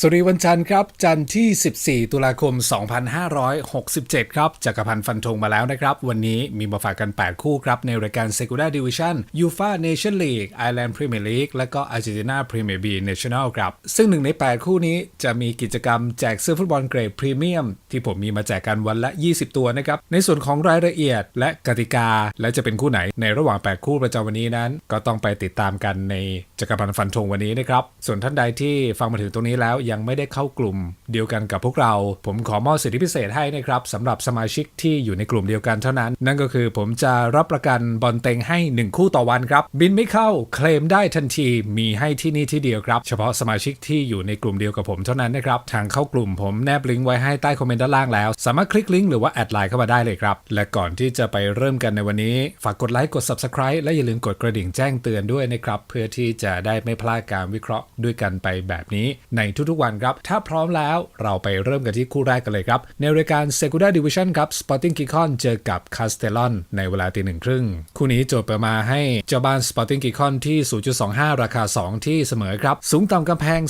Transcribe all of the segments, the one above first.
สวัสดีวันจันทร์ครับ จันทร์ที่ 14 ตุลาคม 2567 ครับจักรพันธ์ฟันธงมาแล้วนะครับ วันนี้มีมาฝากกัน 8 คู่ครับ ในรายการ Segunda Division UEFA Nation League Ireland Premier League และก็ Argentina Premier B National ครับ ซึ่งหนึ่งใน 8 คู่นี้จะมีกิจกรรมแจกเสื้อฟุตบอลเกรดพรีเมียม ที่ผมมีมาแจกกันวันละ 20 ตัวนะครับ ในส่วนของรายละเอียดและกติกา และจะเป็นคู่ไหนในระหว่าง 8 คู่ประจำวันนี้นั้น ก็ต้องไปติดตามกันในจักรพันธ์ฟันธงวันนี้นะครับส่วนท่านใดที่ฟังมาถึงตรงนี้แล้วยังไม่ได้เข้ากลุ่มเดียวกันกับพวกเรา ผมขอมอบสิทธิพิเศษให้นะครับสำหรับสมาชิกที่อยู่ในกลุ่มเดียวกันเท่านั้น นั่นก็คือผมจะรับประกันบอลเต็งให้ 1 คู่ต่อวันครับ บินไม่เข้าเคลมได้ทันทีมีให้ที่นี่ที่เดียวครับ เฉพาะสมาชิกที่อยู่ในกลุ่มเดียวกับผมเท่านั้นนะครับทางเข้ากลุ่มผมแนบลิงก์ไว้ให้ใต้คอมเมนต์ด้านล่างแล้ว สามารถคลิกลิงก์หรือว่าแอดไลน์เข้ามาได้เลยครับและก่อนที่จะไปเริ่มกันในวันนี้ ฝากกดไลค์กด subscribe และอย่าลืมกดกระดิ่งแจ้งเตือนด้วยนะครับเพื่อที่จะได้ไม่พลาดการวิเคราะห์ด้วยกันไปแบบนี้ในทุกวันครับ ถ้าพร้อมแล้วเราไปเริ่มกันที่คู่แรกกันเลยครับ ในรายการ Segunda Division ครับ Sporting Gijón เจอกับ Castellon ในเวลาตีหนึ่งครึ่งคู่นี้โจทย์เปิดมาให้เจ้าบ้าน Sporting Gijón ที่ 0.25 ราคา 2 ที่เสมอครับ สูงต่ำกำแพง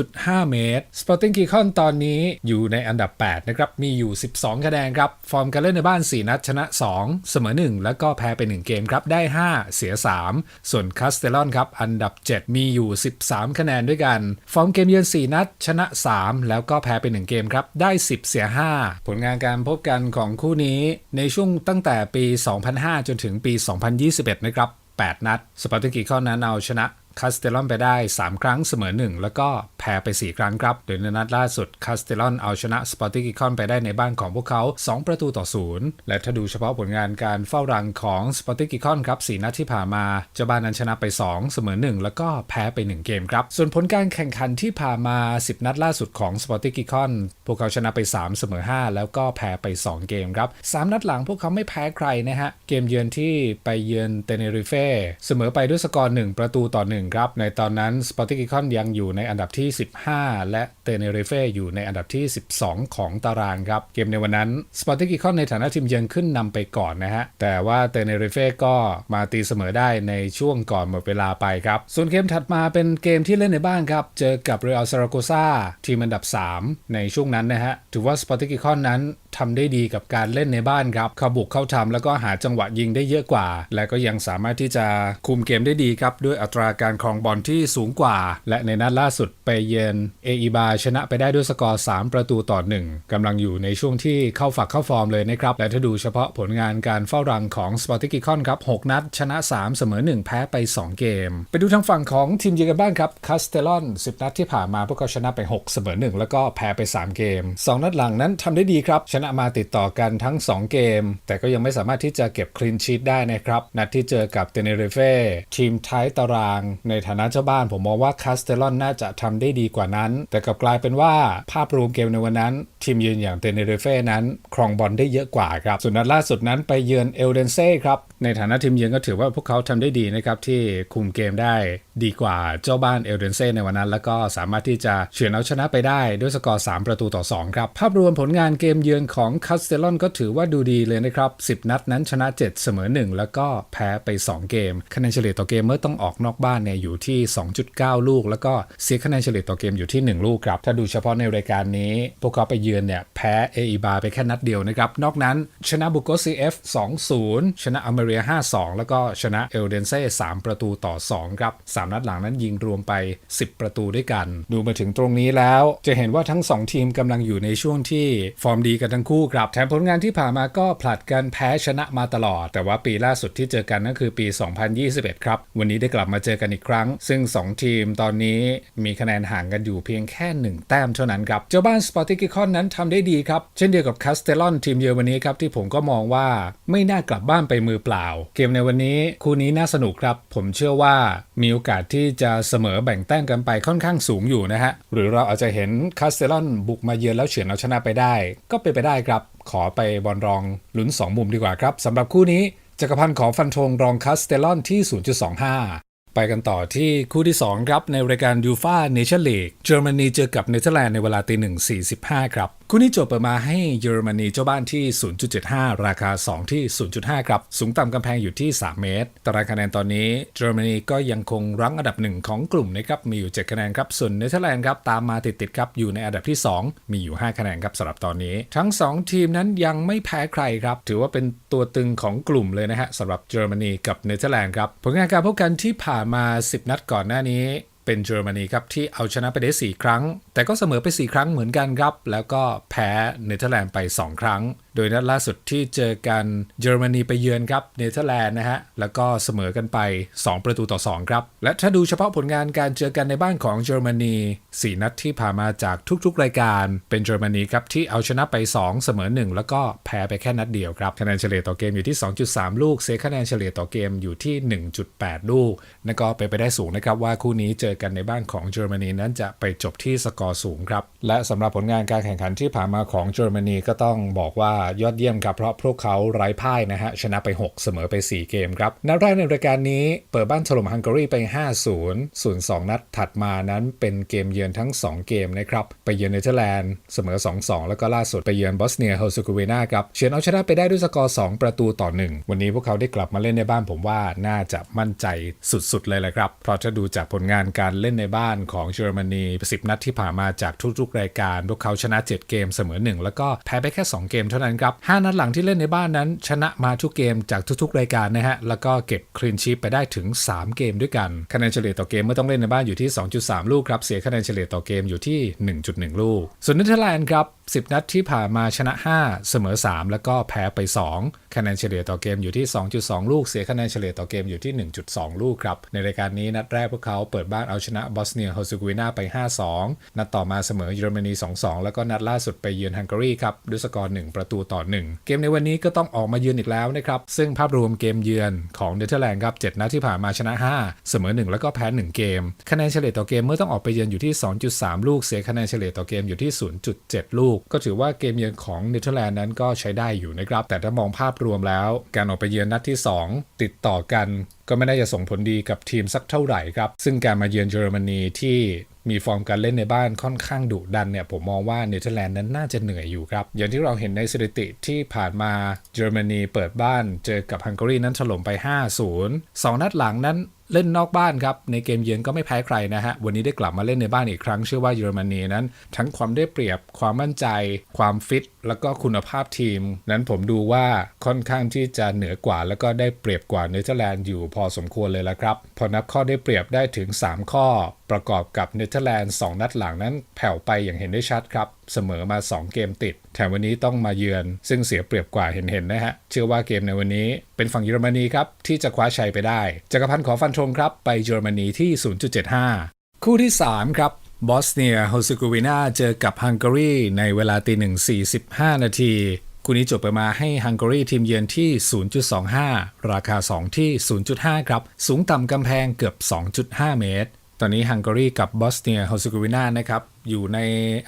2.5 เมตร Sporting Gijón ตอนนี้อยู่ในอันดับ 8 นะครับ มีอยู่ 12 คะแนนครับ ฟอร์มการเล่นในบ้าน 4 นัดชนะ 2 เสมอ 1 แล้วก็แพ้ไป 1 เกมครับ ได้ 5 เสีย 3 ส่วน Castellon ครับ อันดับ 7 มีอยู่ 13 คะแนนด้วยกัน ฟอร์มเกมเยือน 4 นัดชนะ 3 แล้วก็แพ้ไป 1 เกมครับ ได้ 10 เสีย 5 ผลงานการพบกันของคู่นี้ในช่วงตั้งแต่ปี 2005 จนถึงปี 2021 นะครับ 8 นัด สปาร์ติกิคอนนั้นเอาชนะ คาสเตลอนไปได้ 3 ครั้งเสมอ 1 แล้วก็แพ้ไป 4 ครั้งครับ โดยในนัดล่าสุดคาสเตลอนเอาชนะสปอร์ติกิคอนไปได้ในบ้านของพวกเขา 2 ประตูต่อ0และถ้าดูเฉพาะผลงานการเฝ้ารังของสปอร์ติกิคอนครับ4นัดที่ผ่านมาเจ้าบ้านนั้นชนะไป 2 เสมอ 1 แล้วก็แพ้ไป 1 เกมครับ ส่วนผลการแข่งขันที่ผ่านมา 10 นัดล่าสุดของสปอร์ติกิคอนพวกเขาชนะไป 3 เสมอ 5 แล้วก็แพ้ไป 2 เกมครับ 3 นัดหลังพวกเขาไม่แพ้ใครนะฮะเกมเยือนที่ไปเยือนเตเนริเฟ่เสมอไปด้วยสกอร์1ประตูต่อ 1ครับ ในตอนนั้นสปอร์ติกิคอนยังอยู่ในอันดับที่ 15 และเตเนเรเฟ่อยู่ในอันดับที่ 12 ของตารางครับ เกมในวันนั้นสปอร์ติกิคอนในฐานะทีมเยือนขึ้นนำไปก่อนนะฮะ แต่ว่าเตเนเรเฟ่ก็มาตีเสมอได้ในช่วงก่อนหมดเวลาไปครับ ส่วนเกมถัดมาเป็นเกมที่เล่นในบ้านครับ เจอกับเรอัลซาราโกซาทีมอันดับ 3 ในช่วงนั้นนะฮะ ถือว่าสปอร์ติกิคอนนั้นทำได้ดีกับการเล่นในบ้านครับเขาบุกเข้าทำแล้วก็หาจังหวะยิงได้เยอะกว่า และก็ยังสามารถที่จะคุมเกมได้ดีครับ ด้วยอัตราการครองบอลที่สูงกว่า และในนัดล่าสุดไปเยือนเออีบาชนะไปได้ด้วยสกอร์ 3 ประตูต่อ 1กำลังอยู่ในช่วงที่เข้าฝักเข้าฟอร์มเลยนะครับ และถ้าดูเฉพาะผลงานการเฝ้ารังของสปอร์ติกิคอนครับ6นัด ชนะ 3 เสมอ 1 แพ้ไป 2 เกม ไปดูทางฝั่งของทีมเยือนกันบ้างครับคาสเตลอน 10 นัดที่ผ่านมาพวกเขาชนะไป 6 เสมอ 1 แล้วก็แพ้ไป 3 เกม 2 นัดหลังนั้นทำได้ดีครับชนะมาติดต่อกันทั้ง 2 เกม แต่ก็ยังไม่สามารถที่จะเก็บคลีนชีตได้นะครับ นัดที่เจอกับเตเนเรเฟ่ทีมท้ายตาราง ในฐานะเจ้าบ้านผมมองว่าคาสเตลอนน่าจะทำได้ดีกว่านั้น แต่กลับกลายเป็นว่าภาพรวมเกมในวันนั้น ทีมเยือนอย่างเตเนเรเฟ่นั้นครองบอลได้เยอะกว่าครับส่วนนัดล่าสุดนั้นไปเยือนเอลเดนเซ่ครับในฐานะทีมเยือนก็ถือว่าพวกเขาทำได้ดีนะครับที่คุมเกมได้ ดีกว่าเจ้าบ้านเอลเดนเซ่ในวันนั้น แล้วก็สามารถที่จะเฉือนเอาชนะไปได้ด้วยสกอร์ 3 ประตูต่อ 2 ครับ ภาพรวมผลงานเกมเยือนของคาสเตลอนก็ถือว่าดูดีเลยนะครับ 10 นัดนั้นชนะ 7 เสมอ 1 แล้วก็แพ้ไป 2 เกม คะแนนเฉลี่ยต่อเกมเมื่อต้องออกนอกบ้านเนี่ยอยู่ที่ 2.9 ลูก แล้วก็เสียคะแนนเฉลี่ยต่อเกมอยู่ที่ 1 ลูกครับ ถ้าดูเฉพาะในรายการนี้ พวกเขาไปเยือนเนี่ยแพ้เออีบาไปแค่นัดเดียวนะครับ นอกนั้นชนะบุโกซีเอฟ2-0 ชนะอเมริกา5-2 แล้วก็ชนะเอลเดนเซ่3ประตูต่อ 2 ครับ3นัดหลังนั้นยิงรวมไป 10 ประตูด้วยกัน ดูมาถึงตรงนี้แล้ว จะเห็นว่าทั้ง 2 ทีมกำลังอยู่ในช่วงที่ฟอร์มดีกันทั้งคู่ครับแถมผลงานที่ผ่านมาก็ผลัดกันแพ้ชนะมาตลอด แต่ว่าปีล่าสุดที่เจอกันนั่นคือปี 2021 ครับ วันนี้ได้กลับมาเจอกันอีกครั้ง ซึ่ง 2 ทีมตอนนี้มีคะแนนห่างกันอยู่เพียงแค่ 1 แต้มเท่านั้นครับ เจ้าบ้านสปอร์ติกิคอนนั้นทำได้ดีครับ เช่นเดียวกับคาสเตลอนทีมเยอนวันนี้ครับที่ผมก็มองว่าไม่น่ากลับบ้านไปมือเปล่า เกมในวันนี้คู่นี้น่าสนุกครับ ผมเชื่อว่ามีโอกาสที่จะเสมอแบ่งแต้มกันไปค่อนข้างสูงอยู่นะฮะ หรือเราอาจจะเห็นคาสเตลอนบุกมาเยือนแล้วเฉือนเอาชนะไปได้ ก็เป็นไปได้ครับ ขอไปบอลรองลุ้น 2 มุมดีกว่าครับสำหรับคู่นี้จักรพันธ์ขอฟันธงรองคาสเตลอนที่ 0.25ไปกันต่อที่คู่ที่ 2 ครับ ในรายการยูฟาเนชั่นลีกเยอรมนีเจอกับเนเธอร์แลนด์ในเวลาตีหนึ่งสี่สิบห้าครับ คู่นี้จบเปิดมาให้เยอรมนีเจ้าบ้านที่ 0.75 ราคา 2 ที่ 0.5 ครับ สูงต่ำกำแพงอยู่ที่ 3 เมตร ตารางคะแนนตอนนี้เยอรมนีก็ยังคงรั้งอันดับหนึ่งของกลุ่มนะครับมีอยู่ 7 คะแนนครับ ส่วนเนเธอร์แลนด์ครับตามมาติดๆครับอยู่ในอันดับที่ 2 มีอยู่ 5 คะแนนครับสำหรับตอนนี้ ทั้ง 2 ทีมนั้นยังไม่แพ้ใครครับ ถือว่าเป็นตัวตึงของกลุ่มเลยนะฮะสำหรับเยอรมนีกับเนเธอร์แลนด์ครับผลงานการพบกันที่ผ่านมา 10 นัดก่อนหน้านี้ เป็นเยอรมนีครับที่เอาชนะไปได้ 4 ครั้ง แต่ก็เสมอไป 4 ครั้งเหมือนกันครับ แล้วก็แพ้เนเธอร์แลนด์ไป 2 ครั้ง โดยนัดล่าสุดที่เจอกันเยอรมนีไปเยือนครับเนเธอร์แลนด์นะฮะแล้วก็เสมอกันไป 2 ประตูต่อ 2 ครับ และถ้าดูเฉพาะผลงานการเจอกันในบ้านของเยอรมนี 4 นัดที่ผ่านมาจากทุกๆ รายการเป็นเยอรมนีครับที่เอาชนะไป 2 เสมอ 1 แล้วก็แพ้ไปแค่นัดเดียวครับคะแนนเฉลี่ยต่อเกมอยู่ที่ 2.3 ลูกเสียคะแนนเฉลี่ยต่อเกมอยู่ที่ 1.8 ลูกนั่นก็เป็นไปได้สูงนะครับว่าคู่นี้เจอกันในบ้านของเยอรมนีนั้นจะไปจบที่สกอร์สูงครับ และสำหรับผลงานการแข่งขันที่ผ่านมาของเยอรมนีก็ต้องบอกว่ายอดเยี่ยมครับเพราะพวกเขาไร้พ่ายนะฮะชนะไป 6 เสมอไป 4 เกมครับนัดแรกในรายการนี้เปิดบ้านถล่มฮังการีไป 5-0ส่วน2นัดถัดมานั้นเป็นเกมเยือนทั้ง 2 เกมนะครับไปเยือนเนเธอร์แลนด์เสมอ 2-2 แล้วก็ล่าสุดไปเยือนบอสเนียเฮอร์เซโกวีนาครับเฉือนเอาชนะไปได้ด้วยสกอร์ 2 ประตูต่อ 1 วันนี้พวกเขาได้กลับมาเล่นในบ้านผมว่าน่าจะมั่นใจสุดๆเลยแหละครับเพราะถ้าดูจากผลงานการเล่นในบ้านของเยอรมนี 10 นัดที่ผ่านมาจากทุกๆ รายการ พวกเขาชนะ 7 เกมเสมอ 1 แล้วก็แพ้ไปแค่ 2 เกมเท่านั้นครับ 5 นัดหลังที่เล่นในบ้านนั้น ชนะมาทุกเกมจากทุกๆ รายการนะฮะ แล้วก็เก็บคลีนชีพไปได้ถึง 3 เกมด้วยกัน คะแนนเฉลี่ยต่อเกมเมื่อต้องเล่นในบ้านอยู่ที่ 2.3 ลูกครับ เสียคะแนนเฉลี่ยต่อเกมอยู่ที่ 1.1 ลูก ส่วนเนเธอร์แลนด์ครับ 10 นัดที่ผ่านมาชนะ 5 เสมอ 3 แล้วก็แพ้ไป 2 คะแนนเฉลี่ยต่อเกมอยู่ที่ 2.2 ลูก เสียคะแนนเฉลี่ยต่อเกมอยู่ที่ 1.2 ลูกครับ ในรายการนี้นัดแรกพวกเขาเปิดบ้านเอาชนะบอสเนียเฮอร์เซโกวีนาไป 5-2 นัดต่อมาเสมอเยอรมนี 2-2 แล้วก็นัดล่าสุดไปเยือนฮังการีครับด้วยสกอร์ 1 ประตูต่อ 1 เกมในวันนี้ก็ต้องออกมาเยือนอีกแล้วนะครับ ซึ่งภาพรวมเกมเยือนของเนเธอร์แลนด์ครับ 7 นัดที่ผ่านมาชนะ 5 เสมอ 1 แล้วก็แพ้ 1 เกม คะแนนเฉลี่ยต่อเกมเมื่อต้องออกไปเยือนอยู่ที่ 2.3 ลูก เสียคะแนนเฉลี่ยต่อเกมอยู่ที่ 0.7 ลูก ก็ถือว่าเกมเยือนของเนเธอร์แลนด์นั้นก็ใช้ได้อยู่นะครับแต่ถ้ามองภาพรวมแล้ว การออกไปเยือนนัดที่ 2 ติดต่อกัน ก็ไม่ได้จะส่งผลดีกับทีมสักเท่าไหร่ครับ ซึ่งการมาเยือนเยอรมนีที่มีฟอร์มการเล่นในบ้านค่อนข้างดุดันเนี่ยผมมองว่าเนเธอร์แลนด์นั้นน่าจะเหนื่อยอยู่ครับ อย่างที่เราเห็นในสถิติที่ผ่านมาเยอรมนีเปิดบ้านเจอกับฮังการีนั้นถล่มไป 5-0 2 นัดหลังนั้น เล่นนอกบ้านครับ ในเกมเยือนก็ไม่แพ้ใครนะฮะ วันนี้ได้กลับมาเล่นในบ้านอีกครั้ง เชื่อว่าเยอรมนีนั้น ทั้งความได้เปรียบความมั่นใจ ความฟิต แล้วก็คุณภาพทีม นั้นผมดูว่าค่อนข้างที่จะเหนือกว่า แล้วก็ได้เปรียบกว่าเนเธอร์แลนด์อยู่พอสมควรเลยละครับ พอนับข้อได้เปรียบได้ถึง 3 ข้อ ประกอบกับเนเธอร์แลนด์2นัดหลังนั้นแผ่วไปอย่างเห็นได้ชัดครับ เสมอมา 2 เกมติด แถมวันนี้ต้องมาเยือน ซึ่งเสียเปรียบกว่าเห็นๆนะฮะ เชื่อว่าเกมในวันนี้เป็นฝั่งเยอรมนีครับ ที่จะคว้าชัยไปได้จักรพันธ์ขอฟันธงครับ ไปเยอรมนีที่ 0.75 คู่ที่ 3 ครับบอสเนียเฮอร์ซโกวีนาเจอกับฮังการีในเวลาตีหนึ่ง45 นาทีคู่นี้จบไปมาให้ฮังการีทีมเยือนที่ 0.25 ราคา 2 ที่ 0.5 ครับ สูงต่ำกำแพงเกือบ 2.5 เมตร ตอนนี้ฮังการีกับบอสเนียเฮอร์เซโกวีนานะครับอยู่ใน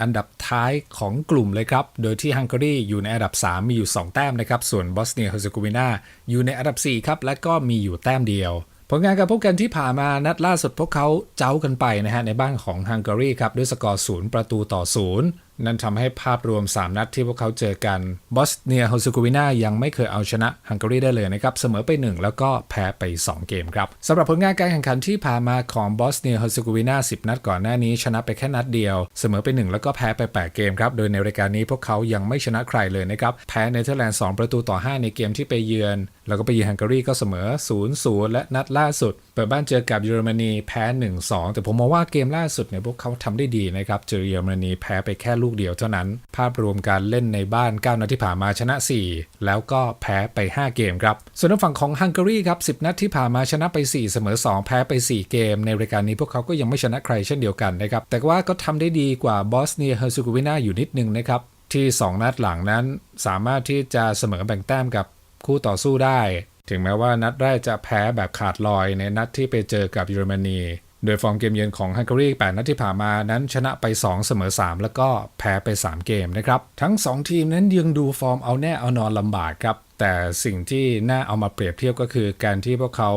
อันดับท้ายของกลุ่มเลยครับ โดยที่ฮังการีอยู่ในอันดับ 3 มีอยู่ 2 แต้มนะครับ ส่วนบอสเนียเฮอร์เซโกวีนาอยู่ในอันดับ 4 ครับ และก็มีอยู่แต้มเดียว ผลงานการพบกันที่ผ่านมานัดล่าสุดพวกเขาเจ้ากันไปนะฮะในบ้านของฮังการีครับด้วยสกอร์ 0 ประตูต่อ 0 นั่นทำให้ภาพรวม 3 นัดที่พวกเขาเจอกันบอสเนียเฮอร์ซโกวีนายังไม่เคยเอาชนะฮังการีได้เลยนะครับ เสมอไป 1 แล้วก็แพ้ไป 2 เกมครับสำหรับผลงานการแข่งขันที่ผ่านมาของบอสเนียเฮอร์ซโกวีนา10 นัดก่อนหน้านี้ชนะไปแค่นัดเดียว เสมอไป 1 แล้วก็แพ้ไป 8 เกมครับ โดยในรายการนี้พวกเขายังไม่ชนะใครเลยนะครับ แพ้เนเธอร์แลนด์2ประตูต่อ 5 ในเกมที่ไปเยือน แล้วก็ไปเยือนฮังการีก็เสมอ 0-0 และนัดล่าสุดเปิดบ้านเจอกับเยอรมนีแพ้ 1-2 แต่ผมมองว่าเกมล่าสุดเนี่ยพวกเขาทำได้ดีนะครับเจอเยอรมนีแพ้ไปแค่ลูกเดียวเท่านั้น ภาพรวมการเล่นในบ้าน 9นัดที่ผ่านมาชนะ 4 แล้วก็แพ้ไป 5 เกมครับ ส่วนทางฝั่งของฮังการีครับ 10 นัดที่ผ่านมาชนะไป 4 เสมอ 2 แพ้ไป 4 เกม ในรายการนี้พวกเขาก็ยังไม่ชนะใครเช่นเดียวกันนะครับ แต่ว่าก็ทำได้ดีกว่าบอสเนียเฮอร์ซโกวีนาอยู่นิดนึงนะครับ ที่ 2 นัดหลังนั้น สามารถที่จะเสมอแบ่งแต้มกับคู่ต่อสู้ได้ ถึงแม้ว่านัดแรกจะแพ้แบบขาดลอยในนัดที่ไปเจอกับเยอรมนี โดยฟอร์มเกมเยือนของฮังการี8นัดที่ผ่านมานั้นชนะไป 2 เสมอ 3 แล้วก็แพ้ไป 3 เกมนะครับ ทั้ง 2 ทีมนั้นยังดูฟอร์มเอาแน่เอานอนลำบากครับ แต่สิ่งที่น่าเอามาเปรียบเทียบก็คือ การที่พวกเขา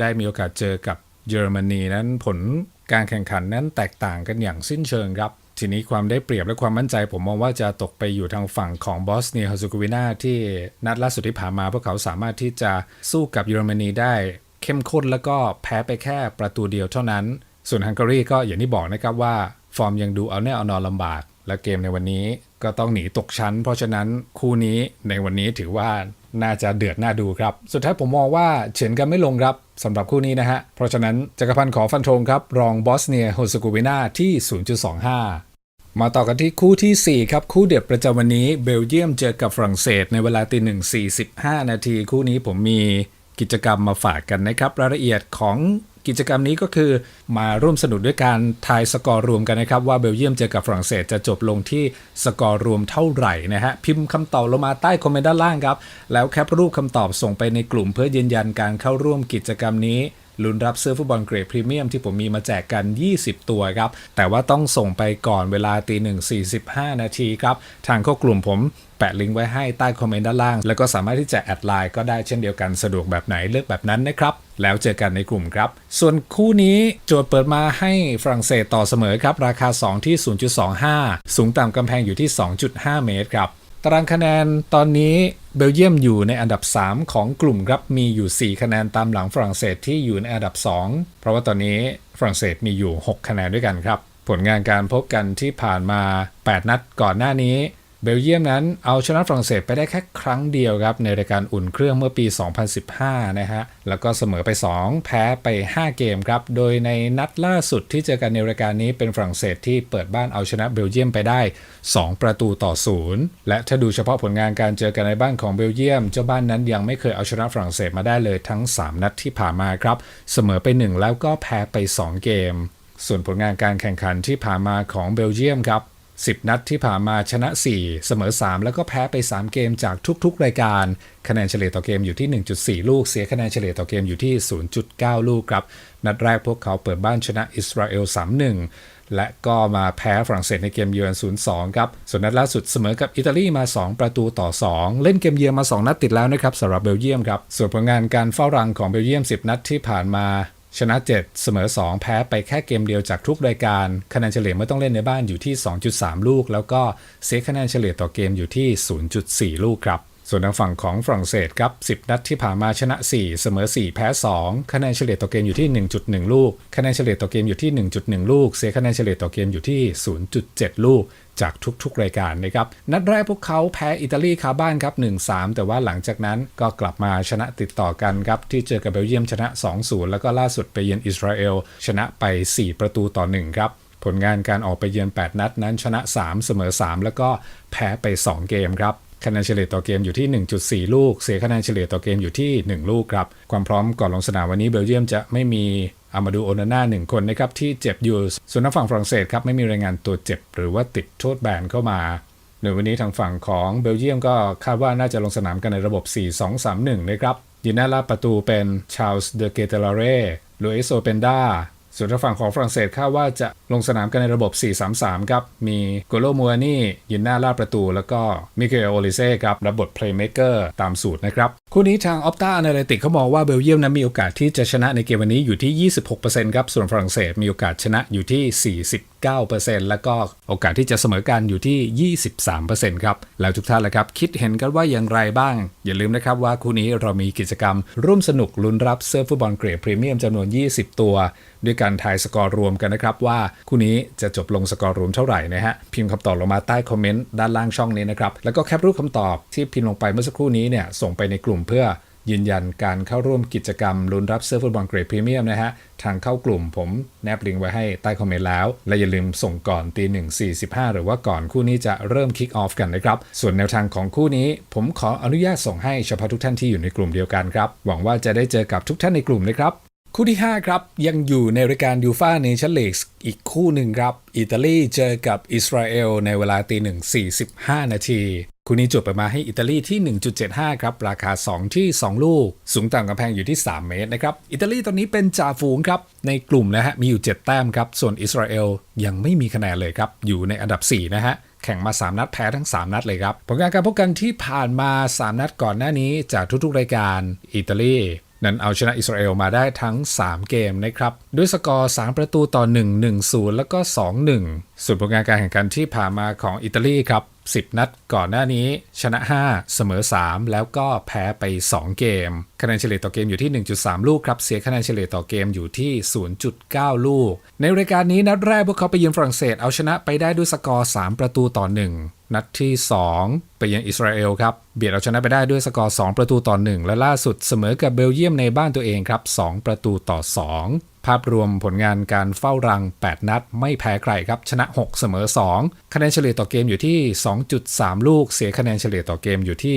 ได้มีโอกาสเจอกับเยอรมนีนั้นผลการแข่งขันนั้นแตกต่างกันอย่างสิ้นเชิงครับทีนี้ความได้เปรียบและความมั่นใจ ผมมองว่าจะตกไปอยู่ทางฝั่งของบอสเนียฮ r ซ g กวินาที่นัดล่าสุดที่ผ่านมาพวกเขาสามารถที่จะสู้กับเยอรมนีได้ เข้มข้นแล้วก็แพ้ไปแค่ประตูเดียวเท่านั้น ส่วนฮังการีก็อย่างที่บอกนะครับว่า ฟอร์มยังดูเอาแน่เอานอนลำบาก และเกมในวันนี้ก็ต้องหนีตกชั้น เพราะฉะนั้นคู่นี้ในวันนี้ถือว่าน่าจะเดือดน่าดูครับ สุดท้ายผมมองว่าเฉือนกันไม่ลงครับสำหรับคู่นี้นะฮะ เพราะฉะนั้นจักรพันธ์ขอฟันธงครับ รองบอสเนียโฮสกูวินาที่ 0.25 มาต่อกันที่คู่ทีสี่4 ครับ คู่เด็ดประจำวันนี้เบลเยียมเจอกับฝรั่งเศสในเวลาตีหนึ่งสี่สิบห้านาที คู่นี้ผมมี กิจกรรมมาฝากกันนะครับ รายละเอียดของกิจกรรมนี้ก็คือมาร่วมสนุกด้วยการทายสกอร์รวมกันนะครับ ว่าเบลเยียมเจอกับฝรั่งเศสจะจบลงที่สกอร์รวมเท่าไหร่นะฮะ พิมพ์คำตอบลงมาใต้คอมเมนต์ด้านล่างครับ แล้วแคปรูปคำตอบส่งไปในกลุ่มเพื่อยืนยันการเข้าร่วมกิจกรรมนี้ ลุ้นรับเสื้อฟุตบอลเกรดพรีเมียมที่ผมมีมาแจกกัน 20 ตัวครับ แต่ว่าต้องส่งไปก่อนเวลาตีหนึ่ง45 นาทีครับ ทางข้ากลุ่มผมแปะลิงก์ไว้ให้ใต้คอมเมนต์ด้านล่าง แล้วก็สามารถที่จะแอดไลน์ก็ได้เช่นเดียวกันสะดวกแบบไหนเลือกแบบนั้นนะครับ แล้วเจอกันในกลุ่มครับ ส่วนคู่นี้โจทย์เปิดมาให้ฝรั่งเศสต่อเสมอครับ ราคา 2 ที่ 0.25 สูงต่ำกำแพงอยู่ที่ 2.5 เมตรครับ ตารางคะแนนตอนนี้เบลเยียมอยู่ในอันดับ 3 ของกลุ่มครับมีอยู่ 4 คะแนนตามหลังฝรั่งเศสที่อยู่ในอันดับ 2 เพราะว่าตอนนี้ฝรั่งเศสมีอยู่ 6 คะแนนด้วยกันครับ ผลงานการพบกันที่ผ่านมา 8 นัดก่อนหน้านี้ เบลเยียมนั้นเอาชนะฝรั่งเศสไปได้แค่ครั้งเดียวครับ ในรายการอุ่นเครื่องเมื่อปี 2015 นะฮะ แล้วก็เสมอไป 2 แพ้ไป 5 เกมครับ โดยในนัดล่าสุดที่เจอกันในรายการนี้เป็นฝรั่งเศสที่เปิดบ้านเอาชนะเบลเยียมไปได้ 2 ประตูต่อศูนย์และถ้าดูเฉพาะผลงานการเจอกันในบ้านของเบลเยียม เจ้าบ้านนั้นยังไม่เคยเอาชนะฝรั่งเศสมาได้เลยทั้ง 3 นัดที่ผ่านมาครับ เสมอไป 1 แล้วก็แพ้ไป 2 เกม ส่วนผลงานการแข่งขันที่ผ่านมาของเบลเยียมครับ 10 นัดที่ผ่านมาชนะ 4 เสมอ 3 แล้วก็แพ้ไป 3 เกมจากทุกๆ รายการ คะแนนเฉลี่ยต่อเกมอยู่ที่ 1.4 ลูก เสียคะแนนเฉลี่ยต่อเกมอยู่ที่ 0.9 ลูกครับ นัดแรกพวกเขาเปิดบ้านชนะอิสราเอล 3-1 และก็มาแพ้ฝรั่งเศสในเกมเยือน 0-2 ครับ ส่วนนัดล่าสุดเสมอกับอิตาลีมา 2 ประตูต่อ 2 เล่นเกมเยือนมา 2 นัดติดแล้วนะครับสำหรับเบลเยียมครับ ส่วนผลงานการเฝ้ารังของเบลเยียม 10 นัดที่ผ่านมา ชนะ 7 เสมอ 2 แพ้ไปแค่เกมเดียวจากทุกรายการ คะแนนเฉลี่ยเมื่อต้องเล่นในบ้านอยู่ที่ 2.3 ลูก แล้วก็เสียคะแนนเฉลี่ยต่อเกมอยู่ที่ 0.4 ลูกครับ ส่วนทางฝั่งของฝรั่งเศสครับ 10 นัดที่ผ่านมาชนะ 4 เสมอ 4 แพ้ 2 คะแนนเฉลี่ยต่อเกมอยู่ที่ 1.1 ลูก คะแนนเฉลี่ยต่อเกมอยู่ที่ 1.1 ลูก เสียคะแนนเฉลี่ยต่อเกมอยู่ที่ 0.7 ลูก จากทุกๆ รายการนะครับ นัดแรกพวกเขาแพ้อิตาลีคาบ้านครับ 1-3 แต่ว่าหลังจากนั้นก็กลับมาชนะติดต่อกันครับ ที่เจอกับเบลเยียมชนะ 2-0 แล้วก็ล่าสุดไปเยือนอิสราเอลชนะไป 4 ประตูต่อ 1 ครับผลงานการออกไปเยือน 8 นัดนั้นชนะ 3 เสมอ 3 แล้วก็แพ้ไป 2 เกมครับ คะแนนเฉลี่ยต่อเกมอยู่ที่ 1.4 ลูก เสียคะแนนเฉลี่ยต่อเกมอยู่ที่ 1 ลูกครับ ความพร้อมก่อนลงสนามวันนี้เบลเยียมจะไม่มีอามาดูโอนาน่าหนึ่งคนนะครับที่เจ็บอยู่ ส่วนทางฝั่งฝรั่งเศสครับไม่มีรายงานตัวเจ็บ หรือว่าติดโทษแบนเข้ามาในวันนี้ทางฝั่งของเบลเยียมก็คาดว่าน่าจะลงสนามกันในระบบ 4-2-3-1 นะครับยืนหน้ารับประตูเป็นชาลส์เดอเกเตลาเร่ลุยโซเปนดา ส่วนทางฝั่งของฝรั่งเศสคาดว่าจะลงสนามกันในระบบ 4-3-3 ครับ มีโกโลมัวนี่ยืนหน้าล่าประตู แล้วก็มิเกลโอลิเซ่ครับ รับบทเพลย์เม k เกอร์ตามสูตรนะครับ คู่นี้ทาง Opta Analytics เขามองว่าเบลเยียมนั้นมีโอกาสที่จะชนะในเกมวันนี้อยู่ที่ 26%ครับ ส่วนฝรั่งเศสมีโอกาสชนะอยู่ที่ 9%แล้วก็โอกาสที่จะเสมอกันอยู่ที่ 23%ครับ แล้วทุกท่านละครับ คิดเห็นกันว่าอย่างไรบ้าง อย่าลืมนะครับว่าคู่นี้เรามีกิจกรรม ร่วมสนุกลุ้นรับเสื้อฟุตบอลเกรดพรีเมียมจำนวน 20 ตัว ด้วยการทายสกอร์รวมกันนะครับว่าคู่นี้จะจบลงสกอร์รวมเท่าไหร่นะฮะพิมพ์คำตอบลงมาใต้คอมเมนต์ด้านล่างช่องนี้นะครับแล้วก็แคปรูปคำตอบที่พิมพ์ลงไปเมื่อสักครู่นี้เนี่ยส่งไปในกลุ่มเพื่อ ยืนยันการเข้าร่วมกิจกรรมลุ้นรับเสื้อฟุตบอลเกรดพรีเมียมนะฮะ ทางเข้ากลุ่มผมแนบลิงก์ไว้ให้ใต้คอมเมนต์แล้ว และอย่าลืมส่งก่อนตีหนึ่งสี่สิบห้าหรือว่าก่อนคู่นี้จะเริ่มคิกออฟกันนะครับ ส่วนแนวทางของคู่นี้ ผมขออนุญาตส่งให้เฉพาะทุกท่านที่อยู่ในกลุ่มเดียวกันครับ หวังว่าจะได้เจอกับทุกท่านในกลุ่มนะครับ คู่ที่ 5 ครับ ยังอยู่ในรายการยูฟาเนชั่นลีกอีกคู่หนึ่งครับ อิตาลีเจอกับอิสราเอลในเวลาตีหนึ่งสี่สิบห้านาทีคู่นี้จบไปมาให้อิตาลีที่ 1.75 ครับ ราคา 2 ที่ 2 ลูก สูงต่ำกำแพงอยู่ที่ 3 เมตรนะครับ อิตาลีตอนนี้เป็นจ่าฝูงครับ ในกลุ่มนะฮะ มีอยู่ 7 แต้มครับ ส่วนอิสราเอลยังไม่มีคะแนนเลยครับ อยู่ในอันดับ 4 นะฮะแข่งมา 3 นัดแพ้ทั้ง 3 นัดเลยครับ ผลงานการพบกันที่ผ่านมา 3 นัดก่อนหน้านี้จากทุกๆ รายการ อิตาลี นั้นเอาชนะอิสราเอลมาได้ทั้ง 3 เกมนะครับ ด้วยสกอร์ 3 ประตูต่อ 1 1 0 แล้วก็ 2 1 ส่วนผลงานการแข่งขันที่ผ่านมาของอิตาลีครับ10 นัดก่อนหน้านี้ชนะ 5 เสมอ 3 แล้วก็แพ้ไป 2 เกม คะแนนเฉลี่ยต่อเกมอยู่ที่ 1.3 ลูกครับ เสียคะแนนเฉลี่ยต่อเกมอยู่ที่ 0.9 ลูก ในรายการนี้นัดแรกพวกเขาไปเยือนฝรั่งเศสเอาชนะไปได้ด้วยสกอร์ 3 ประตูต่อ 1นัดที่ 2 ไปเยือนอิสราเอลครับ เบียดเอาชนะไปได้ด้วยสกอร์ 2 ประตูต่อ 1 และล่าสุดเสมอกับเบลเยียมในบ้านตัวเองครับ 2 ประตูต่อ 2ภาพรวมผลงานการเฝ้ารัง 8 นัด ไม่แพ้ใครครับ ชนะ 6 เสมอ 2 คะแนนเฉลี่ยต่อเกมอยู่ที่ 2.3 ลูก เสียคะแนนเฉลี่ยต่อเกมอยู่ที่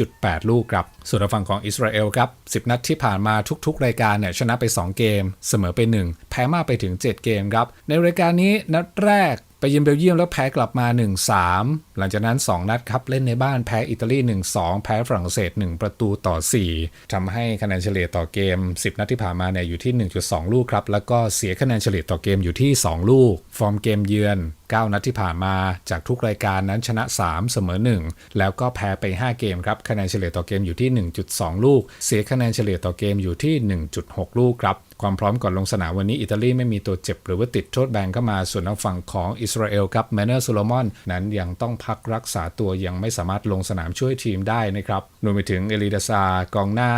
0.8 ลูกครับ ส่วนฝั่งของอิสราเอลครับ 10 นัดที่ผ่านมาทุกๆ รายการเนี่ยชนะไป 2 เกม เสมอไป 1 แพ้มากไปถึง 7 เกมครับ ในรายการนี้นัดแรก ไปเยือนเบลเยียมแล้วแพ้กลับมา 1-3 หลังจากนั้น 2 นัดครับ เล่นในบ้านแพ้อิตาลี 1-2 แพ้ฝรั่งเศส 1 ประตูต่อ 4ทำให้คะแนนเฉลี่ยต่อเกม 10 นัดที่ผ่านมาเนี่ยอยู่ที่ 1.2 ลูกครับ แล้วก็เสียคะแนนเฉลี่ยต่อเกมอยู่ที่ 2 ลูก ฟอร์มเกมเยือน9 นัดที่ผ่านมาจากทุกรายการนั้นชนะ 3 เสมอ 1 แล้วก็แพ้ไป 5 เกมครับ คะแนนเฉลี่ยต่อเกมอยู่ที่ 1.2 ลูก เสียคะแนนเฉลี่ยต่อเกมอยู่ที่ 1.6 ลูกครับ ความพร้อมก่อนลงสนามวันนี้อิตาลีไม่มีตัวเจ็บหรือว่าติดโทษแบนเข้ามา ส่วนทางฝั่งของอิสราเอลครับแมนเนอร์โซโลมอนนั้นยังต้องพักรักษาตัวยังไม่สามารถลงสนามช่วยทีมได้นะครับรวมไปถึงเอลิดาซากองหน้า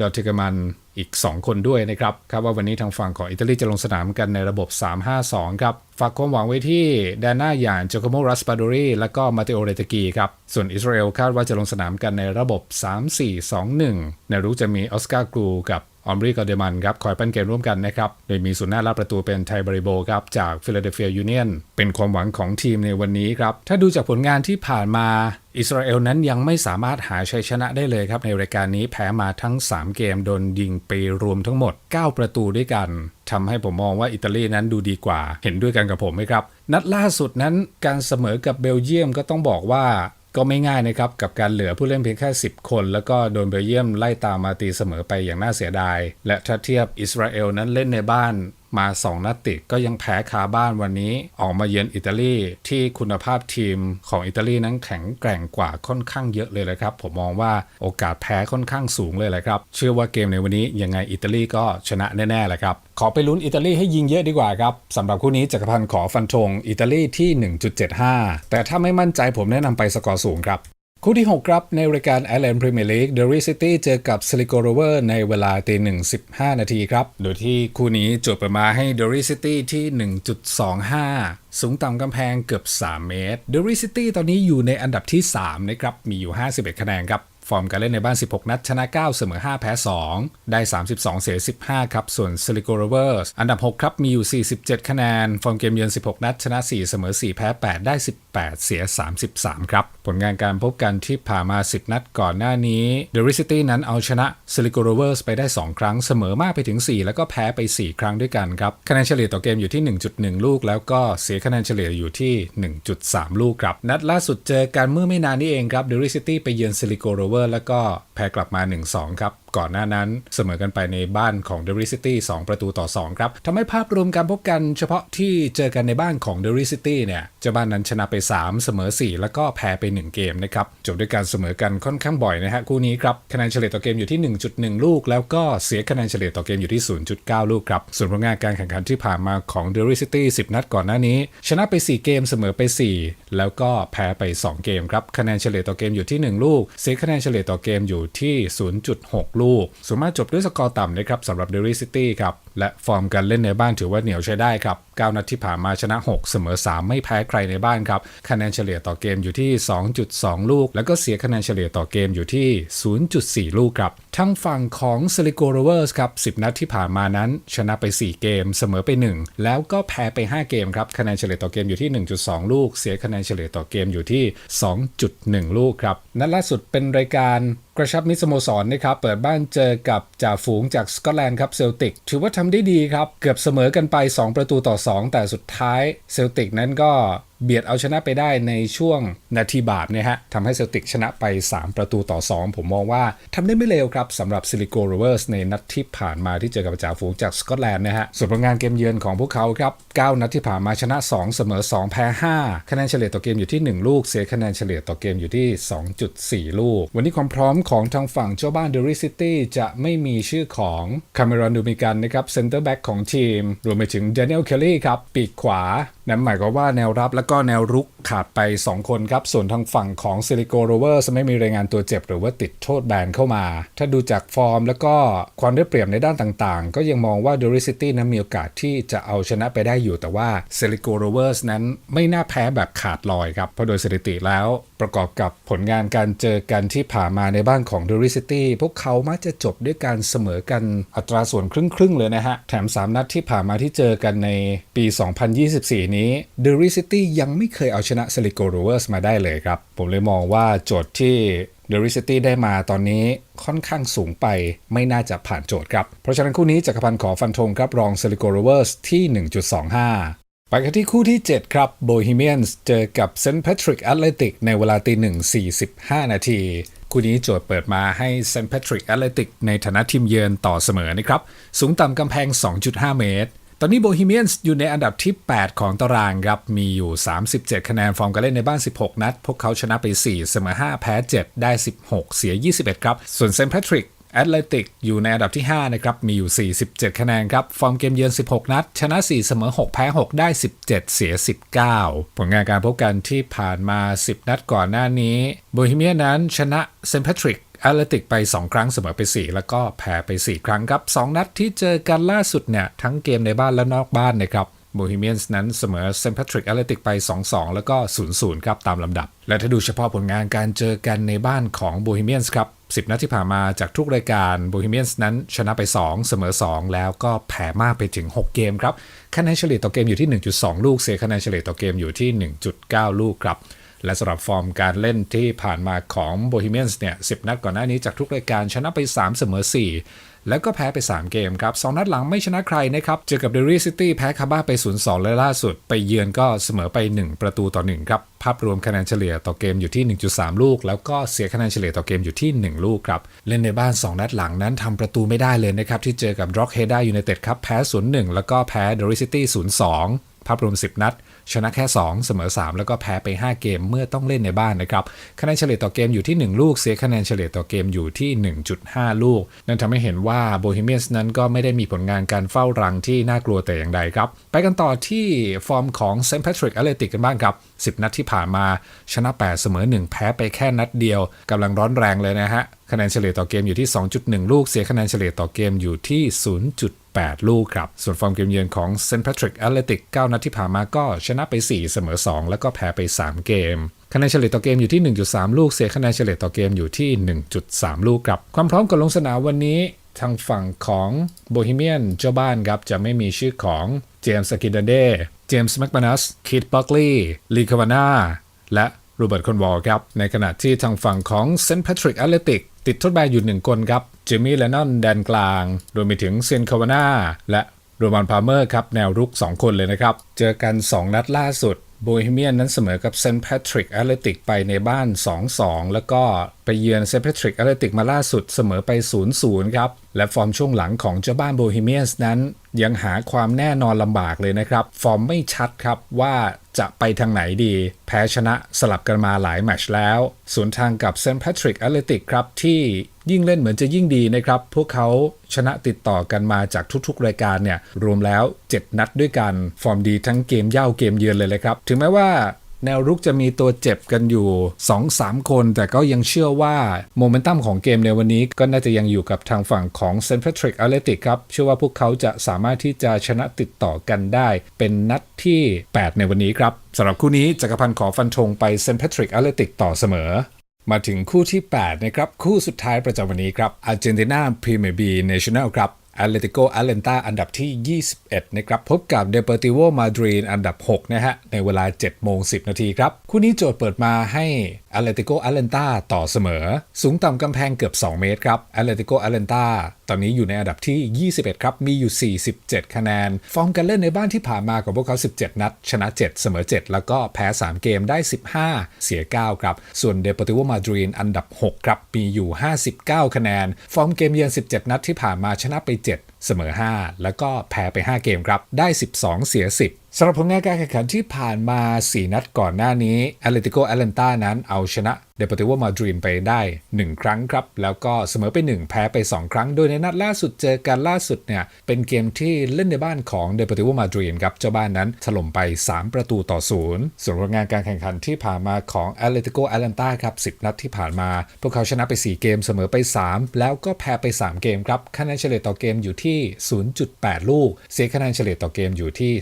ดอทเทกมันอีก 2 คนด้วยนะครับคาดว่าวันนี้ทางฝั่งของอิตาลีจะลงสนามกันในระบบ 3-5-2 ครับ ฝากความหวังไว้ที่แดนหน้าอย่างจโ o โมรัสปาโดรีและก็มาเตโอเรตกีครับ ส่วนอิสราเอลคาดว่าจะลงสนามกันในระบบ 3-4-2-1 ในรุกจะมีออสการ์กรูกับ ออมรีกอเดมันครับคอยปั้นเกมร่วมกันนะครับ โดยมีศูนย์หน้ารับประตูเป็นไทบริโบครับจากฟิลาเดลเฟียยูเนียนเป็นความหวังของทีมในวันนี้ครับ ถ้าดูจากผลงานที่ผ่านมาอิสราเอลนั้นยังไม่สามารถหาชัยชนะได้เลยครับ ในรายการนี้แพ้มาทั้ง 3 เกมโดนยิงไปรวมทั้งหมด 9 ประตูด้วยกันทำให้ผมมองว่าอิตาลีนั้นดูดีกว่า เห็นด้วยกันกับผมไหมครับ นัดล่าสุดนั้นการเสมอกับเบลเยียมก็ต้องบอกว่า ก็ไม่ง่ายนะครับกับการเหลือผู้เล่นเพียงแค่ 10 คน แล้วก็โดนเบลเยียมไล่ตามมาตีเสมอไปอย่างน่าเสียดาย และถ้าเทียบอิสราเอลนั้นเล่นในบ้าน มา 2 นัดติดก็ยังแพ้คาบ้านวันนี้ออกมาเยือนอิตาลีที่คุณภาพทีมของอิตาลีนั้นแข็งแกร่งกว่าค่อนข้างเยอะเลยเลยครับ ผมมองว่าโอกาสแพ้ค่อนข้างสูงเลยแหละครับ เชื่อว่าเกมในวันนี้ยังไงอิตาลีก็ชนะแน่ๆแหละครับ ขอไปลุ้นอิตาลีให้ยิงเยอะดีกว่าครับสำหรับคู่นี้จักรพันธ์ขอฟันธงอิตาลีที่ 1.75 แต่ถ้าไม่มั่นใจผมแนะนำไปสกอร์สูงครับ คู่ที่ 6 ครับ ในรายการ Ireland Premier League Derry City เจอกับ Sligo Rover ในเวลาตีหนึ่ง15นาทีครับ โดยที่คู่นี้จบไปมาให้ Derry City ที่ 1.25 สูงต่ำกำแพงเกือบ 3 เมตร Derry City ตอนนี้อยู่ในอันดับที่ 3 นะครับ มีอยู่ 51 คะแนนครับ ฟอร์มการเล่นในบ้าน 16 นัด ชนะ 9 เสมอ 5 แพ้ 2 ได้ 32 เสีย 15 ครับ ส่วน Sligo Rovers อันดับ 6 ครับ มีอยู่ 47 คะแนน ฟอร์มเกมเยือน 16 นัด ชนะ 4 เสมอ 4 แพ้ 8 ได้ 8 เสีย 33 ครับ ผลงานการพบกันที่ผ่านมา 10 นัดก่อนหน้านี้ The r i City นั้นเอาชนะ Sligo Rovers ไปได้ 2 ครั้งเสมอมากไปถึง 4 แล้วก็แพ้ไป 4 ครั้งด้วยกันครับ คะแนนเฉลี่ยต่อเกมอยู่ที่ 1.1 ลูก แล้วก็เสียคะแนนเฉลี่ยอยู่ที่ 1.3 ลูกครับ นัดล่าสุดเจอกันเมื่อไม่นานนี้เองครับ The r i City ไปเยือน Sligo Rovers แล้วก็แพ้กลับมา 1-2 ครับ ก่อนหน้านั้น เสมอกันไปในบ้านของ d e r r y City 2 ประตูต่อ 2 ครับทำให้ภาพรวมการพบกันเฉพาะที่เจอกันในบ้านของ d e r r y City เนี่ยเจ้าบ้านนั้นชนะไป 3 เสมอ 4 แล้วก็แพ้ไป 1 เกมนะครับจบด้วยการเสมอกันค่อนข้างบ่อยนะฮะคู่นี้ครับคะแนนเฉลี่ยต่อเกมอยู่ที่ 1.1 ลูก แล้วก็เสียคะแนนเฉลี่ยต่อเกมอยู่ที่ 0.9 ลูกครับส่วนผลงานการแข่งขันที่ผ่านมาของ d e r r y City 10 นัดก่อนหน้านี้ ชนะไป 4 เกมเสมอไป 4 แล้วก็แพ้ไป 2 เกมครับคะแนนเฉลี่ยต่อเกมอยู่ที่ 1 ลูก เสียคะแนนเฉลี่ยต่อเกมอยู่ที่ 0.6 ลูกส่วนมากจบด้วยสกอร์ต่ำนะครับสำหรับเดลี่ซิตี้ครับ และฟอร์มการเล่นในบ้านถือว่าเหนียวใช้ได้ครับ 9 นัดที่ผ่านมาชนะ 6 เสมอ 3 ไม่แพ้ใครในบ้านครับ คะแนนเฉลี่ยต่อเกมอยู่ที่ 2.2 ลูก แล้วก็เสียคะแนนเฉลี่ยต่อเกมอยู่ที่ 0.4 ลูกครับ ทั้งฝั่งของ Sligo Rovers ครับ 10 นัดที่ผ่านมานั้น ชนะไป 4 เกม เสมอไป 1 แล้วก็แพ้ไป 5 เกมครับ คะแนนเฉลี่ยต่อเกมอยู่ที่ 1.2 ลูก เสียคะแนนเฉลี่ยต่อเกมอยู่ที่ 2.1 ลูกครับ นัดล่าสุดเป็นรายการกระชับมิสโมสรนะครับ เปิดบ้านเจอกับจ่าฝูงจากสกอตแลนด์ครับเซลติก ถือว่าทำได้ดีครับ เกือบเสมอกันไป 2 ประตูต่อ 2 แต่สุดท้ายเซลติกนั้นก็เบียดเอาชนะไปได้ในช่วงนาทีบาปเนี่ยฮะทำให้เซลติกชนะไป 3 ประตูต่อ 2 ผมมองว่าทำได้ไม่เลวครับสำหรับซิลิโกโรเวอร์สในนัดที่ผ่านมาที่เจอกับจ่าฝูงจากสกอตแลนด์นะฮะส่วนผลงานเกมเยือนของพวกเขาครับ 9 นัดที่ผ่านมาชนะ 2 เสมอ 2 แพ้ 5 คะแนนเฉลี่ยต่อเกมอยู่ที่ 1 ลูก เสียคะแนนเฉลี่ยต่อเกมอยู่ที่ 2.4 ลูก วันนี้ความพร้อมของทางฝั่งเจ้าบ้านเดอริซิตี้จะไม่มีชื่อของคาเมรอนดูมิกันนะครับเซนเตอร์แบ็กของทีมรวมไปถึงเดนิเอลเคลลี่ครับปีกขวานั่นหมายความว่าแนวรับและก็แนวรุกขาดไป 2 คนครับ ส่วนทางฝั่งของซิลิโกโรเวอร์ไม่มีรายงานตัวเจ็บหรือว่าติดโทษแบนเข้ามา ถ้าดูจากฟอร์มแล้วก็ความได้เปรียบในด้านต่างๆ ก็ยังมองว่าเดอริซิตี้นั้นมีโอกาสที่จะเอาชนะไปได้อยู่แต่ว่าซิลิโกโรเวอร์สนั้นไม่น่าแพ้แบบขาดลอยครับเพราะโดยสถิติแล้วประกอบกับผลงานการเจอกันที่ผ่านมาในบ้านของ d u r i City พวกเขามักจะจบด้วยการเสมอกันอัตราส่วนครึ่งๆเลยนะฮะ แถม 3 นัดที่ผ่านมาที่เจอกันในปี 2024 นี้ d u r i City ยังไม่เคยเอาชนะ s i l i c o Rovers มาได้เลยครับ ผมเลยมองว่าโจทย์ที่ d u r i City ได้มาตอนนี้ค่อนข้างสูงไปไม่น่าจะผ่านโจทย์ครับ เพราะฉะนั้นคู่นี้จักรพันธ์ขอฟันธงครับรอง s i l i c o Rovers ที่ 1.25 ไปกันที่คู่ที่ 7 ครับ Bohemians เจอกับ St. Patrick Athletic ในเวลาตีหนึ่ง45 นาที คู่นี้โจทย์เปิดมาให้ St. Patrick Athletic ในฐานะทีมเยือนต่อเสมอนะครับ สูงต่ำกำแพง 2.5 เมตร ตอนนี้ Bohemians อยู่ในอันดับที่ 8 ของตารางครับ มีอยู่ 37 คะแนนฟอร์มการเล่นในบ้าน 16 นัด พวกเขาชนะไป 4 เสมอ 5 แพ้ 7 ได้ 16 เสีย 21 ครับ ส่วน St. Patrick แแอตเลติกอยู่ในอันดับที่ 5 นะครับ มีอยู่ 47 คะแนนครับ ฟอร์มเกมเยือน 16 นัด ชนะ 4 เสมอ 6 แพ้ 6 ได้ 17 เสีย 19 ผลงานการพบกันที่ผ่านมา 10 นัดก่อนหน้านี้โบฮีเมียนั้นชนะเซนต์แพทริกแอตเลติกไป 2 ครั้งเสมอไป 4 แล้วก็แพ้ไป 4 ครั้งครับ 2 นัดที่เจอกันล่าสุดเนี่ยทั้งเกมในบ้านและนอกบ้านนะครับโบฮีเมียนส์นั้นเสมอเซนต์แพทริกแอตเลติกไป 2-2 แล้วก็ 0-0 ครับตามลำดับ และถ้าดูเฉพาะผลงานการเจอกันในบ้านของโบฮีเมียนส์ครับ 10 นัดที่ผ่านมาจากทุกรายการโบฮีเมียนส์นั้นชนะไป 2 เสมอ 2 แล้วก็แพ้มากไปถึง 6 เกมครับคะแนนเฉลี่ยต่อเกมอยู่ที่ 1.2 ลูก เสียคะแนนเฉลี่ยต่อเกมอยู่ที่ 1.9 ลูกครับ และสำหรับฟอร์มการเล่นที่ผ่านมาของโบฮีเมียนส์เนี่ย10 นัดก่อนหน้านี้จากทุกรายการชนะไป 3 เสมอ 4 แล้วก็แพ้ไป 3 เกมครับ2นัดหลังไม่ชนะใครนะครับ เจอกับเดรีซิตี้แพ้คาบ้าไป 0-2 และล่าสุด ไปเยือนก็เสมอไป 1 ประตูต่อ 1 ครับ ภาพรวมคะแนนเฉลี่ยต่อเกมอยู่ที่ 1.3 ลูก แล้วก็เสียคะแนนเฉลี่ยต่อเกมอยู่ที่ 1 ลูกครับ เล่นในบ้าน 2 นัดหลังนั้นทำประตูไม่ได้เลยนะครับ ที่เจอกับ Rock h e d a United ครับแพ้ 0-1 แล้วก็แพ้เดรีซิตี้ 0-2 ภาพรวม 10 นัด ชนะแค่ 2 เสมอ 3 แล้วก็แพ้ไป 5 เกมเมื่อต้องเล่นในบ้านนะครับคะแนนเฉลี่ยต่อเกมอยู่ที่ 1 ลูก เสียคะแนนเฉลี่ยต่อเกมอยู่ที่ 1.5 ลูก นั่นทำให้เห็นว่าโบฮีเมียนส์นั้นก็ไม่ได้มีผลงานการเฝ้ารังที่น่ากลัวแต่อย่างใดครับ ไปกันต่อที่ฟอร์มของเซนต์แพทริกอเลติกกันบ้างครับ 10 นัดที่ผ่านมาชนะ 8 เสมอ 1 แพ้ไปแค่นัดเดียวกำลังร้อนแรงเลยนะฮะ คะแนนเฉลี่ยต่อเกมอยู่ที่ 2.1 ลูก เสียคะแนนเฉลี่ยต่อเกมอยู่ที่ 0.8 ลูกครับ ส่วนฟอร์มเกมเยือนของเซนต์แพทริกแอตเลติก9นัดที่ผ่านมาก็ชนะไป 4 เสมอ 2 แล้วก็แพ้ไป 3 เกมคะแนนเฉลี่ยต่อเกมอยู่ที่ 1.3 ลูก เสียคะแนนเฉลี่ยต่อเกมอยู่ที่ 1.3 ลูกครับ ความพร้อมก่อนลงสนามวันนี้ทางฝั่งของโบฮีเมียนเจ้าบ้านครับ จะไม่มีชื่อของเจมส์สกินเดเดเจมส์แมคมานัสคิดบัคลีย์ลีคาวานาและ โรเบิร์ตคอนวอลครับ ในขณะที่ทางฝั่งของเซนต์แพทริกแอตเลติกติดทดแบนอยู่หนึ่งคนครับเจมี่เลนนอนแดนกลางรวมไปถึงเซียนคาวาน่าและโรมันพาเมอร์ครับแนวรุก 2 คนเลยนะครับ เจอกัน 2 นัดล่าสุด โบฮีเมียนนั้นเสมอกับเซนต์แพทริกแอตเลติกไปในบ้าน 2-2 แล้วก็ไปเยือนเซนต์แพทริกแอตเลติกมาล่าสุดเสมอไป 0-0 ครับ และฟอร์มช่วงหลังของเจ้าบ้านโบฮีเมียนส์นั้น ยังหาความแน่นอนลำบากเลยนะครับ ฟอร์มไม่ชัดครับว่าจะไปทางไหนดี แพ้ชนะสลับกันมาหลายแมชแล้ว ส่วนทางกับเซนต์แพทริกแอตเลติกครับที่ ยิ่งเล่นเหมือนจะยิ่งดีนะครับ พวกเขาชนะติดต่อกันมาจากทุกๆ รายการเนี่ย รวมแล้ว 7 นัดด้วยกัน ฟอร์มดีทั้งเกมเย่าเกมเยือนเลยเลยครับ ถึงแม้ว่าแนวรุกจะมีตัวเจ็บกันอยู่ 2-3 คน แต่ก็ยังเชื่อว่าโมเมนตัมของเกมในวันนี้ก็น่าจะยังอยู่กับทางฝั่งของเซนต์แพทริกอเลติกครับ เชื่อว่าพวกเขาจะสามารถที่จะชนะติดต่อกันได้ เป็นนัดที่ 8 ในวันนี้ครับสำหรับคู่นี้จักรพันธ์ขอฟันธงไปเซนต์แพทริกอเลติกต่อเสมอ มาถึงคู่ที่ 8 นะครับ คู่สุดท้ายประจำวันนี้ครับอาร์เจนตินาพรีเมียร์บีเนชั่นแนลครับแอตเลติโกแอตเลนตาอันดับที่ 21 นะครับ พบกับเดเปอร์ติโวมาดรินอันดับ 6 นะฮะ ในเวลา 7 โมง 10 นาทีครับ คู่นี้โจทย์เปิดมาให้ แ a t l e t i c o a l e n t a ต่อเสมอ สูงต่ำกำแพงเกือบ 2 เมตรครับ a t l e t i c o a l e n t a ตอนนี้อยู่ในอันดับที่ 21 ครับ มีอยู่ 47 คะแนน ฟอร์มการเล่นในบ้านที่ผ่านมาของพวกเขา 17 นัด ชนะ 7 เสมอ 7 แล้วก็แพ้ 3 เกมได้ 15 เสีย 9 ครับ ส่วน Deportivo Madrid อันดับ 6 ครับ มีอยู่ 59 คะแนน ฟอร์มเกมเยือน 17 นัดที่ผ่านมาชนะไป 7 เสมอ 5 แล้วก็แพ้ไป 5 เกมครับ ได้ 12 เสีย 10 สำหรับผลงานการแข่งขันที่ผ่านมา 4 นัดก่อนหน้านี้อเลติโกอัลเลนตานั้นเอาชนะ Deportivo Madrid ไปได้ 1 ครั้งครับ แล้วก็เสมอไป 1 แพ้ไป 2 ครั้ง โดยในนัดล่าสุดเจอกันล่าสุดเนี่ย เป็นเกมที่เล่นในบ้านของ Deportivo Madrid ครับเจ้าบ้านนั้นถล่มไป 3 ประตูต่อศูนย์ส่วนผลงานการแข่งขันที่ผ่านมาของ Atletico Atlanta ครับ10 นัดที่ผ่านมา พวกเขาชนะไป 4 เกมเสมอไป 3 แล้วก็แพ้ไป 3 เกมครับคะแนนเฉลี่ยต่อเกมอยู่ที่ 0.8 ลูก เสียคะแนนเฉลี่ยต่อเกมอยู่ที่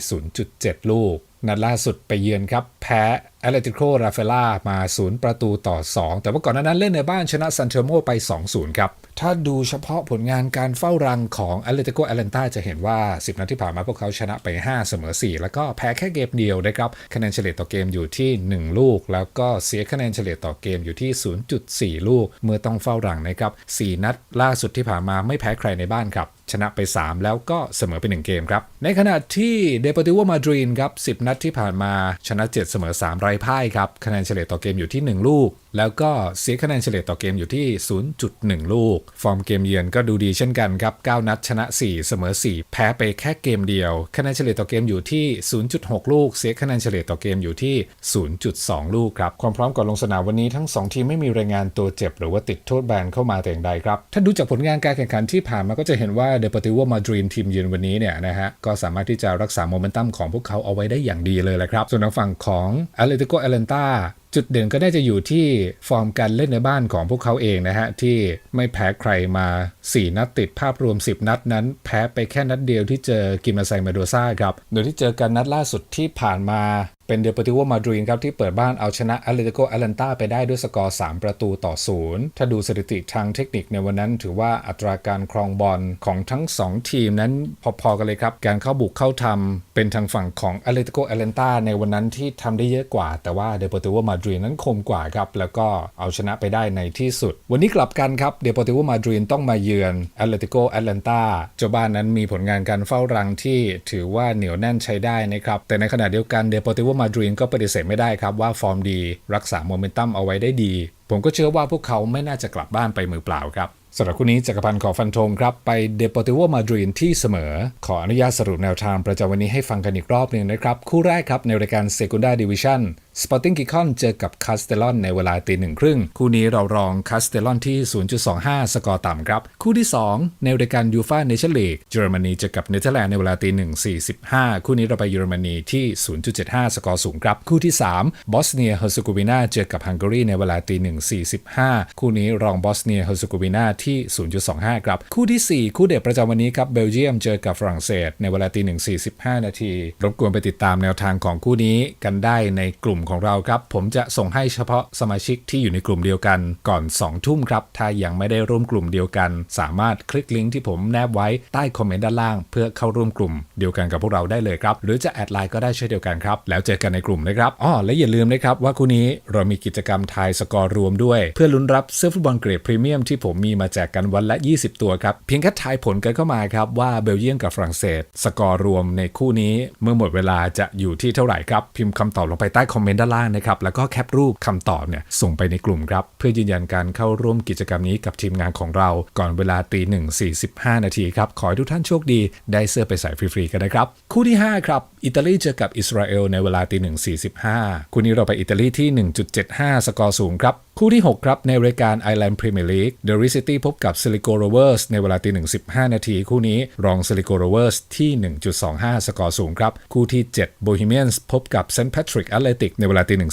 0.7 ลูก นัดล่าสุดไปเยือนครับ แพ้แอตเลติโคราเฟล่ามา 0 ประตูต่อ 2 แต่ว่าก่อนหน้านั้นเล่นในบ้านชนะซันเทอร์โมไป 2-0 ครับ ถ้าดูเฉพาะผลงานการเฝ้ารังของแอตเลติโกแอตแลนตาจะเห็นว่า 10 นัดที่ผ่านมาพวกเขาชนะไป 5 เสมอ 4 แล้วก็แพ้แค่เกมเดียวนะครับ คะแนนเฉลี่ยต่อเกมอยู่ที่ 1 ลูก แล้วก็เสียคะแนนเฉลี่ยต่อเกมอยู่ที่ 0.4 ลูก เมื่อต้องเฝ้ารังนะครับ 4 นัดล่าสุดที่ผ่านมาไม่แพ้ใครในบ้านครับชนะไป 3 แล้วก็เสมอไป 1 เกมครับ ในขณะที่เดป o ติโวมาดรินครับ 10 นัดที่ผ่านมาชนะ 7 เสมอ 3 ไร้พ่ายครับ คะแนนเฉลี่ยต่อเกมอยู่ที่ 1 ลูก แล้วก็เสียคะแนนเฉลี่ยต่อเกมอยู่ที่ 0.1 ลูก ฟอร์มเกมเยือนก็ดูดีเช่นกันครับ 9 นัดชนะ 4 เสมอ 4 แพ้ไปแค่เกมเดียว คะแนนเฉลี่ยต่อเกมอยู่ที่ 0.6 ลูก เสียคะแนนเฉลี่ยต่อเกมอยู่ที่ 0.2 ลูกครับ ความพร้อมก่อนลงสนามวันนี้ทั้ง 2 ทีมไม่มีรายงานตัวเจ็บ หรือว่าติดโทษแบนเข้ามาแต่อย่างใดครับ ถ้าดูจากผลงานการแข่งขันที่ผ่านมาก็จะเห็นว่าเดปติวมาดรินทีมเยือนวันนี้เนี่ยนะฮะก็สามารถที่จะรักษาโมเมนตัมของพวกเขาเอาไว้ได้อย่างดีเลยแหละครับ ส่วนทางฝั่งของ Atletico Atlanta จุดเด่นก็ได้จะอยู่ที่ฟอร์มการเล่นในบ้านของพวกเขาเองนะฮะ ที่ไม่แพ้ใครมา 4 นัดติดภาพรวม 10 นัดนั้น แพ้ไปแค่นัดเดียวที่เจอกิมนาไซมาโดซ่าครับ โดยที่เจอกันนัดล่าสุดที่ผ่านมา เป็นเด p ปติโวมาดรินครับที่เปิดบ้านเอาชนะ a t l e t i c o Atlanta ไปได้ด้วยสกอร์ 3 ประตูต่อ 0 ถ้าดูสถิติทางเทคนิคในวันนั้น ถือว่าอัตราการครองบอลของทั้ง 2 ทีมนั้นพอๆกันเลยครับ การเข้าบุกเข้าทำเป็นทางฝั่งของ a t l e t i c o Atlanta ในวันนั้นที่ทำได้เยอะกว่า แต่ว่าเด p ปติโวมาดรินนั้นคมกว่าครับแล้วก็เอาชนะไปได้ในที่สุด วันนี้กลับกันครับเด p ปติโวมาดรินต้องมาเยือน a t l e t i c o Atlanta เจ้าบ้านนั้นมีผลงานการเฝ้ารังที่ถือว่าเหนียวแน่นใช้ได้นะครับแต่ในขณะเดียวกันเด p ปติโวมาาดรินก็ปฏิเสธไม่ได้ครับว่าฟอร์มดี รักษาโมเมนตัมเอาไว้ได้ดี ผมก็เชื่อว่าพวกเขาไม่น่าจะกลับบ้านไปมือเปล่าครับสำหรับคู่นี้จักรพันธ์ขอฟันธงครับ ไปเดปอติโวมาดรินที่เสมอ ขออนุญาตสรุปแนวทางประจำวันนี้ให้ฟังกันอีกรอบหนึ่งนะครับ คู่แรกครับในรายการ Segunda Division Sporting Gijón เจอกับคาสเตลอนในเวลาตีหนึ่งครึ่ง คู่นี้เรารองคาสเตลอนที่ 0.25 สกอร์ต่ำครับ คู่ที่ 2 ในรายการยูฟาเนชั่นลีกเยอรมนีเจอกับเนเธอร์แลนด์ในเวลาตีหนึ่ง45 คู่นี้เราไปเยอรมนีที่ 0.75 สกอร์สูงครับ คู่ที่ 3 บอสเนียเฮอร์เซโกวีนาเจอกับฮังการีในเวลาตีหนึ่ง45 คู่นี้รองบอสเนียเฮอร์เซโกวีนาที่ 0.25 ครับ คู่ที่ 4 คู่เด็ดประจำวันนี้ครับเบลเยียมเจอกับฝรั่งเศสในเวลาตีหนึ่ง45 นาทีรบกวนไปติดตามแนวทางของคู่นี้กันได้ในกลุ่มของเราครับ ผมจะส่งให้เฉพาะสมาชิกที่อยู่ในกลุ่มเดียวกันก่อน 2 ทุ่มครับ ถ้ายังไม่ได้ร่วมกลุ่มเดียวกัน สามารถคลิกลิงก์ที่ผมแนบไว้ใต้คอมเมนต์ด้านล่าง เพื่อเข้าร่วมกลุ่มเดียวกันกับพวกเราได้เลยครับ หรือจะแอดไลน์ก็ได้เช่นเดียวกันครับ แล้วเจอกันในกลุ่มนะครับอ้อและอย่าลืมนะครับว่าคู่นี้เรามีกิจกรรมทายสกอร์รวมด้วย เพื่อลุ้นรับเสื้อฟุตบอลเกรดพรีเมียมที่ผมมีมาแจกกันวันละ 20 ตัวครับเพียงแค่ทายผลกันเข้ามาครับว่าเบลเยียมกับฝรั่งเศส สกอร์รวมในคู่นี้ เมื่อหมดเวลาจะอยู่ที่เท่าไหร่ครับพิมพ์คำตอบลงไปใต้คอมเมนต์ด้านล่างนะครับ แล้วก็แคปรูปคำตอบเนี่ยส่งไปในกลุ่มครับ เพื่อยืนยันการเข้าร่วมกิจกรรมนี้กับทีมงานของเรา ก่อนเวลาตีหนึ่งสี่สิบห้านาทีครับ ขอให้ทุกท่านโชคดี ได้เสื้อไปใส่ฟรีๆกันนะครับ คู่ที่ 5 ครับ อิตาลีเจอกับอิสราเอลในเวลาตีหนึ่งสี่สิบห้าคู่นี้เราไปอิตาลีที่ 1.75 สกอร์สูงครับคู่ที่ 6 ครับ ในรายการ Island Premier League The r i City พบกับ s i l i c o Rovers ในเวลาตีหนึ่งสินาที คู่นี้รอง s i l i c o Rovers ที่ 1.25 สกอร์สูงครับ คู่ที่ 7 Bohemians พบกับ St Patrick Athletic ในเวลาตีหนึ่ง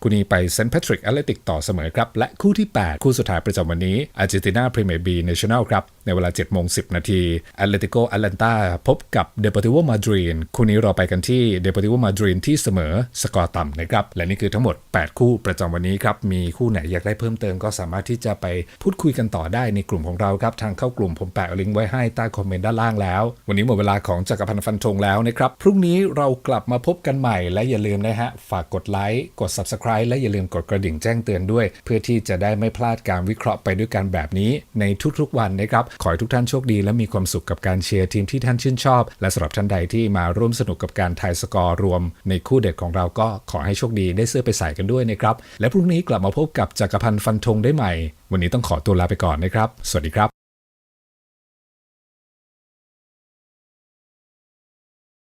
คู่นี้ไป St Patrick Athletic ต่อเสมอครับ และคู่ที่ 8 คู่สุดท้ายประจำวันนี้ Argentina Premier B National ครับ ในเวลา7โมง10 นาทีแอตเลติโกแอตแลนตาพบกับเด p o r t i v o มาดริดคู่นี้เราไปกันที่เด p o r t i v o มาดริดที่เสมอสกอร์ต่ำนะครับ และนี่คือทั้งหมด 8 คู่ประจำวันนี้ครับ มีคู่ไหนอยากได้เพิ่มเติมก็สามารถที่จะไปพูดคุยกันต่อได้ในกลุ่มของเราครับ ทางเข้ากลุ่มผมแปะลิงก์ไว้ให้ใต้คอมเมนต์ด้านล่างแล้ว วันนี้หมดเวลาของจักรพันธ์ฟันธงแล้วนะครับพรุ่งนี้เรากลับมาพบกันใหม่และอย่าลืมนะฮะฝากกดไลค์กด Subscribe และอย่าลืมกดกระดิ่งแจ้งเตือนด้วย เพื่อที่จะได้ไม่พลาดการวิเคราะห์ไปด้วยกันแบบนี้ในทุกๆวันนะครับขอให้ทุกท่านโชคดีและมีความสุขกับการเชียร์ทีมที่ท่านชื่นชอบ และสำหรับท่านใดที่มาร่วมสนุกกับการทายสกอร์รวม ในคู่เด็ดของเราก็ขอให้โชคดีได้เสื้อไปใส่กันด้วยนะครับ และพรุ่งนี้กลับมาพบกับจักรพันธ์ฟันธงได้ใหม่ วันนี้ต้องขอตัวลาไปก่อนนะครับ สวัสดีครับ